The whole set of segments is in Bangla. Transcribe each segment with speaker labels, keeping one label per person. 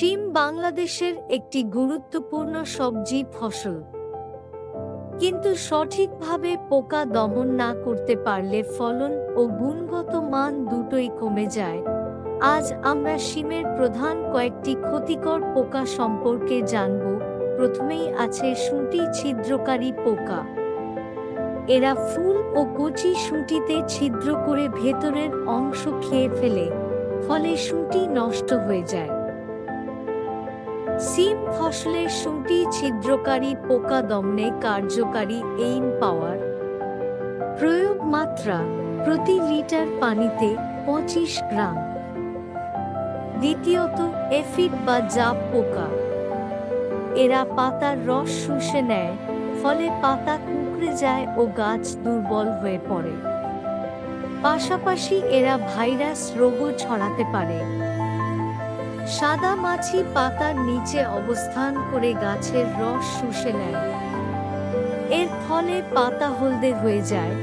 Speaker 1: শিম বাংলাদেশের একটি গুরুত্বপূর্ণ সবজি ফসল। কিন্তু সঠিকভাবে পোকা দমন না করতে পারলে ফলন ও গুণগত মান দুটোই কমে যায়। আজ আমরা শিমের প্রধান কয়েকটি ক্ষতিকর পোকা সম্পর্কে জানব। প্রথমেই আছে সুঁটি ছিদ্রকারী পোকা। এরা ফুল ও কচি সুঁটিতে ছিদ্র করে ভেতরের অংশ খেয়ে ফেলে, ফলে সুঁটি নষ্ট হয়ে যায়। সিম ফসলের সুঁটি ছিদ্রকারী পোকা দমনে কার্যকারী এইন পাওয়ার। প্রয়োগ মাত্রা প্রতি লিটার পানিতে পঁচিশ গ্রাম। দ্বিতীয়ত, এফিড বা জাপ পোকা। এরা পাতার রস শুষে নেয়, ফলে পাতা কুঁকড়ে যায় ও গাছ দুর্বল হয়ে পড়ে। পাশাপাশি এরা ভাইরাস রোগও ছড়াতে পারে। সাদা মাছি পাতার নিচে অবস্থান করে গাছের রস শুষে নেয়। এর ফলে পাতা হলদে হয়ে যায়,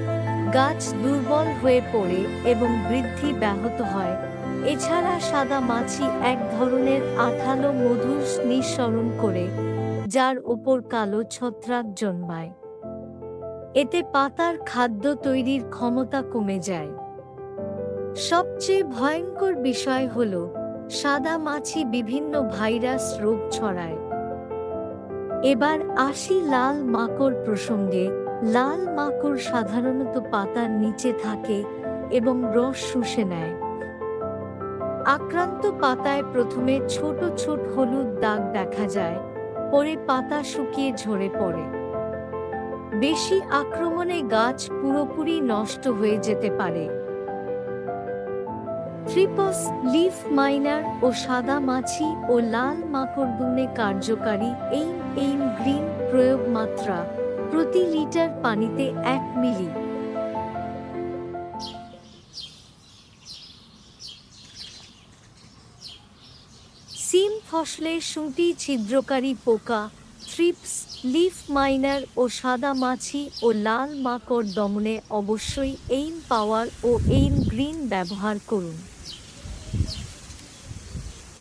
Speaker 1: গাছ দুর্বল হয়ে পড়ে এবং বৃদ্ধি ব্যাহত হয়। এছাড়া সাদা মাছি এক ধরনের আঠালো মধুর নিঃসরণ করে, যার ওপর কালো ছত্রাক জন্মায়। এতে পাতার খাদ্য তৈরির ক্ষমতা কমে যায়। সবচেয়ে ভয়ঙ্কর বিষয় হল সাদা মাছি বিভিন্ন ভাইরাস রোগ ছড়ায়। এবার আসি লাল মাকড় প্রসঙ্গে, লাল মাকড় সাধারণত পাতার নিচে থাকে এবং রস শুষে নেয়। আক্রান্ত পাতায় প্রথমে ছোট ছোট হলুদ দাগ দেখা যায়, পরে পাতা শুকিয়ে ঝরে পড়ে। বেশি আক্রমণে গাছ পুরোপুরি নষ্ট হয়ে যেতে পারে। থ্রিপস লিফ মাইনার ও সাদা মাছি ও লাল মাকড় মাকড়দুনে কার্যকারী এইম এইম গ্রিন প্রয়োগ মাত্রা প্রতি লিটার পানিতে এক মিলি। সিম ফসলে সুঁটি ছিদ্রকারী পোকা থ্রিপস লিফ মাইনার ও সাদা মাছি ও লাল মাকড় দমনে অবশ্যই এইম পাওয়ার ও এইম গ্রিন ব্যবহার করুন।